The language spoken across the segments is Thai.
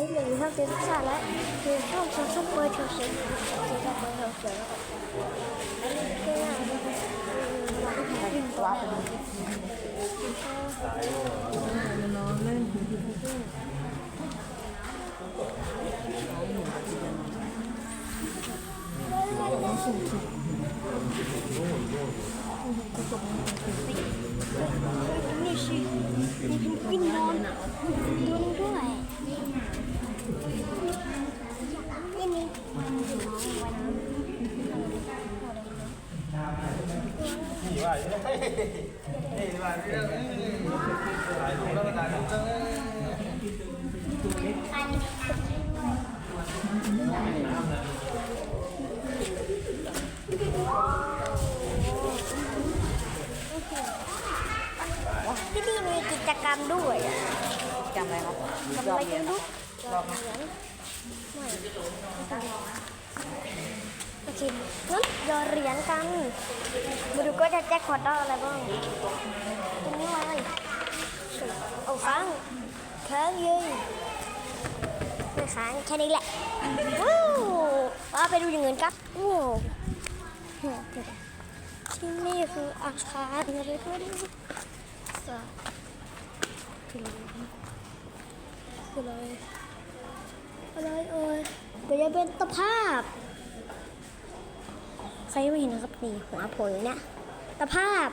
นี้เหลืออยู่เท่าเซนซ่าและคือช่องซูซูเปอร์โชว์เซนซูซูเปอร์โชว์เซนก็ง่ายเราก็หาขึ้นตัวไป นี่สิมีเพนกวินนอนตัวนึงด้วยนี่ นี่นี่ว่านี่ว่าเรื่องถ่ายรูปแล้วก็ถ่ายรูปเรื่องที่นี่มีกิจกรรมด้วยอะจำอะไรครับทำรอไมบเรีกัยนนคลูรับกรอบเหรียญไม่ โอเคงั้นรอเหรียญกัน มาดูก็จะแจ็คพอตได้อะไรบ้างตรงนี้เลยเอาค้างค้างยิงไม่ค้างแค่นี้แหละว้าวไปดูอย่างอื่นครับว้าวที่นี่คืออาคารอะไรก็ไม่รู้สาคืออะไรอะไรเอ่ย ดี๋ยวจะเป็นตะภาพ ใครไม่เห็นนะครับนี่หัวโผล่อยู่เนี่ยตะภาพ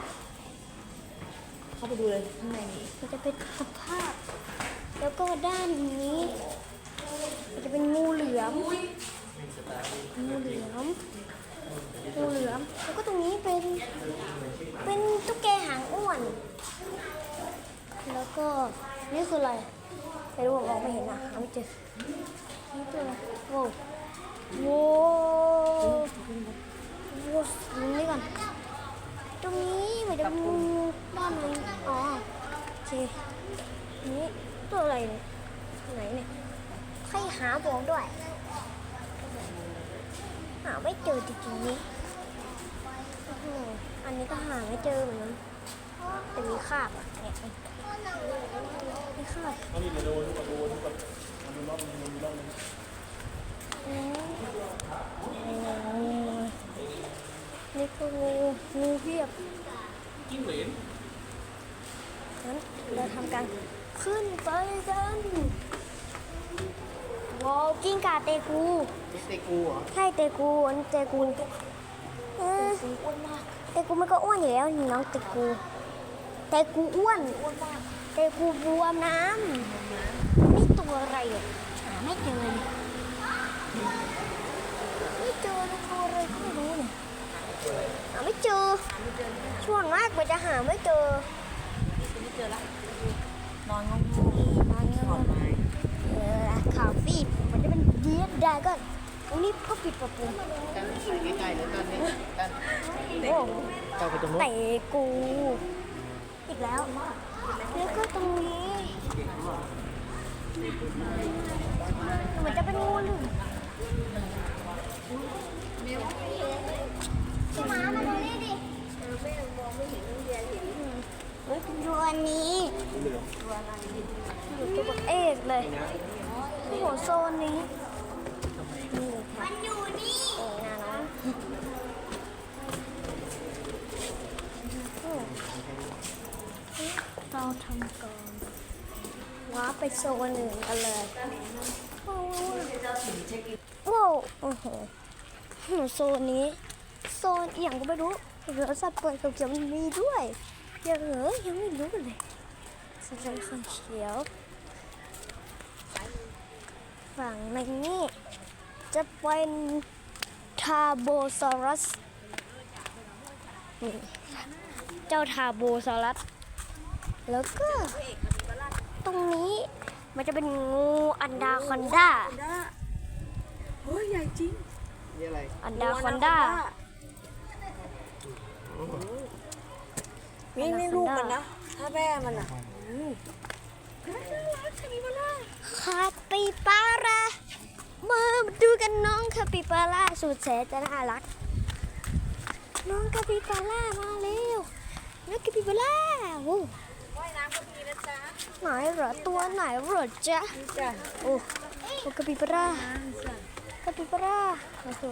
เข้าไปดูเลยข้างในมีมันจะเป็นตะภาพ แล้วก็ด้านนี้มันจะเป็นงูเหลือมงูเหลือมงูเหลือมแล้วก็ตรงนี้เป็นเป็นตุ๊กแกหางอ้วน แล้วก็นี่คืออะไรไม่รู้ผมมองไม่เห็นอะหาไม่เจอนี่ตัวอะไร โว้วโว้วโว้วตรงนี้ก่อน ตรงนี้เหมือนจะเป็นงูด้านนึงอ๋อโอเคนี่ตัวอะไรเนี่ยไหนเนี่ยใครหาบอกด้วย หาไม่เจอจริงๆนี่อันนี้ก็หาไม่เจอเหมือนกันแต่มีคราบอะเนี่ยมีคราบ เขามีมาดูมาดูดูก่อนมาดูรอบนึงมาดูรอบนึงอืมนี่คืองูงูเพียบจิ้งเหลนงั้นเราทำการขึ้นไปกันว้าวกิ้งก่าเตกูเตกูเหรอใช่เตกูอันนี้เตกูเอออ้วนมากเตกูมันก็อ้วนอยู่แล้วนี่น้องเตกูเตกูอ้วนอ้วนมาก เตกูบวมน้ำนี่ตัวอะไรอะหาไม่เจอเลยไม่เจอตัวอะไรก็ไม่รู้เนี่ยหาไม่เจอ ช่วงมากกว่าจะหาไม่เจอไม่เจอละนอนงงนอนเงี้ยๆถอนไม้เออข่าวฟีดมันจะเป็นเดียดได้ก็ตรงนี้พ่อปิดประตูกันใส่ใกล้ๆแล้วกันนี่กันโอ้เข้าไปตรงนู้นเตะกูอีกแล้ว แล้วก็ตรงนี้ มันจะเป็นงูหรือพี่ม้ามาดูนี่ดิแม่มองไม่เห็นเรียนเห็นดูอันนี้อยู่ตัวเอกเลยโอ้โหโซนนี้มันอยู่นี่เองนะน้องโอ้เราทำก่อน ว้าร์ปไปโซนหนึ่งกันเลยโอ้โหว้าวโอ้โหหนูโซนนี้ โซนอหย่างก็ไม่รู้เหลือสัตว์เปิดเขียวๆมันมีด้วยยังเหรอยังไม่รู้เลยสัตว์เปิดเขียวฝั่งในนี้จะเป็นทาโบซอรัสนี่เจ้าทาโบซอรัส แล้วก็ ตรงนี้ มันจะเป็นงูอันดาคอนด้าเฮ้ยใหญ่จริงนี่อะไรอันดาคอนด้านี่นี่ลูกมันนะ ถ้าแม่มันอะคาปิปารามาดูกันน้องคาปิปาร่าสุดแสนจะน่ารัก น้องคาปิปาร่ามาเร็วน้องคาปิปาร่าโอ้ ว่ายน้ำก็มีนะจ๊ะไหนเหรอตัวไหนเหรอจ๊ะนี่จ้ะโอ้โอ้กระปิบาร่ากระปิบาร่าโอ้โห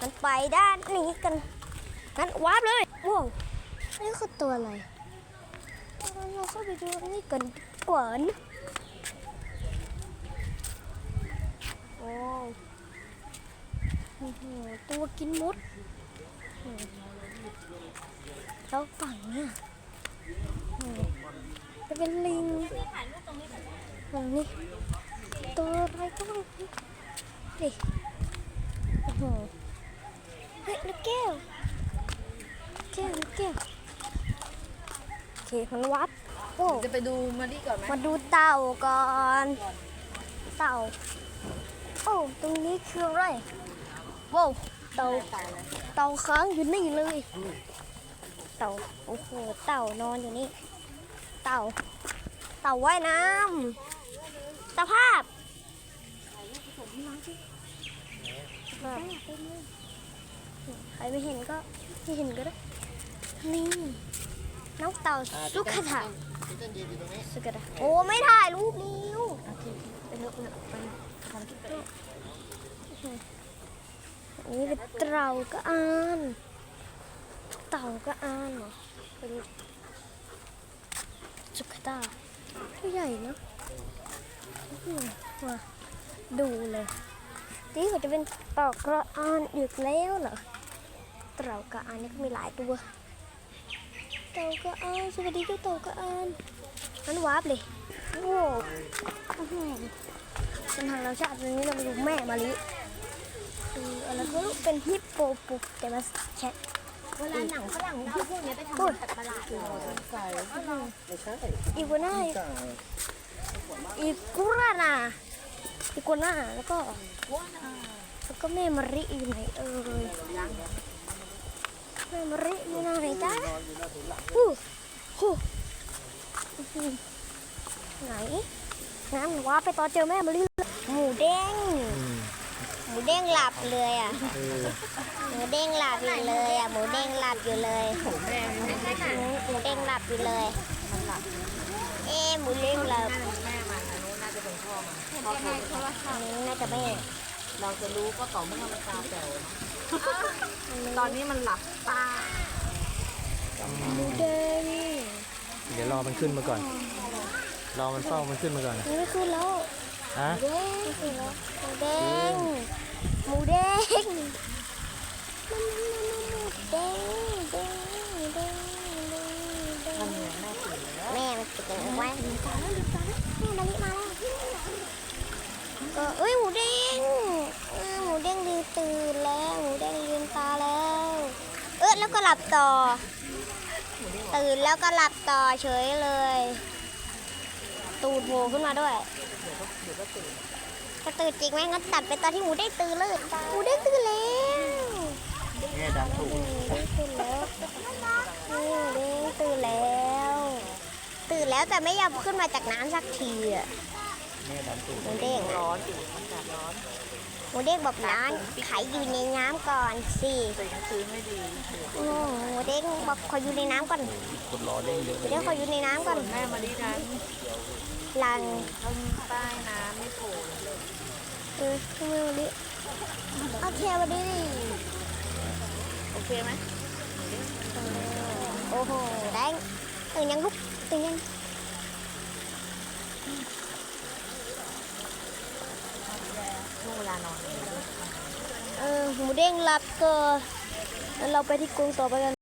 มันไปด้านนี้กันงั้นวาร์ปเลยว้าวนี่คือตัวอะไรเราเข้าไปดูนี่กันดีกว่านะโอ้โอ้โหตัวกินมดอืมแล้วฝั่งเนี่ยอืมจะ เป็นลิงฝั่งนี้ตัวอะไรก็ไม่รู้ดิโอ้โหเฮ้ยลูกแก้วแก้วลูกแก้วโอเคมันวัดโอ้จะไปดูมาดิก่อนไหมมาดูเต่าก่อน เต่าโอ้ตรงนี้คืออะไรว้าวเต่าเต่าค้างอยู่นี่เลย เต่าโอ้โหเต่านอนอยู่นี่ เต่า เต่าว่ายน้ำสภาพสภาพใครไม่เห็นก็ไม่เห็นก็ได้ นี่น้องเต่าสุขะสุขะโอ้ไม่ถ่ายรูปนิ้วไปเถอะไปทำคลิปนนี้เป็นเต่าก็อ่าน เต่าก็อ่านเหรอ ไปดูสุขตาตัวใหญ่เนอะมาดูเลยนี่มันจะเป็นเต่ากระอานอีกแล้วเหรอเต่ากระอานนี่ก็มีหลายตัวเต่ากระอานสวัสดีเจ้าเต่ากระอานอันวาร์ปเลยโอ้อื้อหือเส้นทางเราชาติวันนี้เราไปดูแม่มาลิคืออะไรก็เป็นฮิปโปปุกแต่มาแชท เวลาหนังฝรั่งเอาพวกนี้ไปทำพูดตัดตลาดเราใส่อีกัวน่าอีกุรานาอีกัวน่าแล้วก็แล้วก็แม่มริอยู่ไหนเอ่ยแม่มริอยู่ไหนจ๊ะฮู้ฮู้ไหนงั้นว่าไปต่อเจอแม่มาริหมูเด้ง หมูเด้งหลับเลยอะหมูเด้งหลับอยู่เลยอะ หมูเด้งหลับอยู่เลยผมแดงไม่ใช่หนังหมูเด้งหลับอยู่เลย เอ๊ะหมูเด้งหลับแม่มันอันนู้นน่าจะเป็นพ่อมันพ่อเขาอันนี้น่าจะไม่ เราจะรู้ก็ต่อเมื่อมันตาแป๋วตอนนี้มันหลับตาหมูเด้งเดี๋ยวรอมันขึ้นมาก่อน รอมันเฝ้ามันขึ้นมาก่อนนี่ไม่ขึ้นแล้ว ฮะเด้งไม่ขึ้นแล้วหมูเด้งหมูเด้งหมูเด้งเด้งหมูเด้งหมูเด้งหมูเด้งทำเนี่ยแม่ตื่นแล้วแม่มันติดกันไว้ลืมตาแล้าแม่มาลิมาแล้วก็เอ้ยหมูเด้งหมูเด้งลืมตื่นแล้วหมูเด้งลืมตาแล้ว เออแล้วก็หลับต่อ ตื่นแล้วก็หลับต่อเฉยเลย ตูดโผล่ขึ้นมาด้วย จะตื่นจริงไหมงั้นตัดไปตอนที่หมูได้ตื่นเลยหมูได้ตื่นแล้วแม่ดันถูกหมูได้ตื่นแล้วนี่หมูได้ตื่นแล้ว ตื่นแล้วแต่ไม่ยอมขึ้นมาจากน้ำสักทีอะแม่ดันถูกหมูเด้งร้อนอยู่อากาศร้อนหมูเด้งบอกน้ำไขอยู่ในน้ำก่อนสิตื่นกลางคืนไม่ดีโอ้หมูเด้งบอกขออยู่ในน้ำก่อนคนรอเด้งเยอะหมูเด้งขออยู่ในน้ำก่อนแม่มาดีนั้น ลังทำใต้น้ำไม่โผล่เลยเออทำไมวันนี้โอเควันนี้โอเคไหมโอ้โหแดงตื่นยังลุกตื่นยังช่วงเวลานอนเออหมูเด้งหลับเกินแล้วเราไปที่กรงต่อไปกัน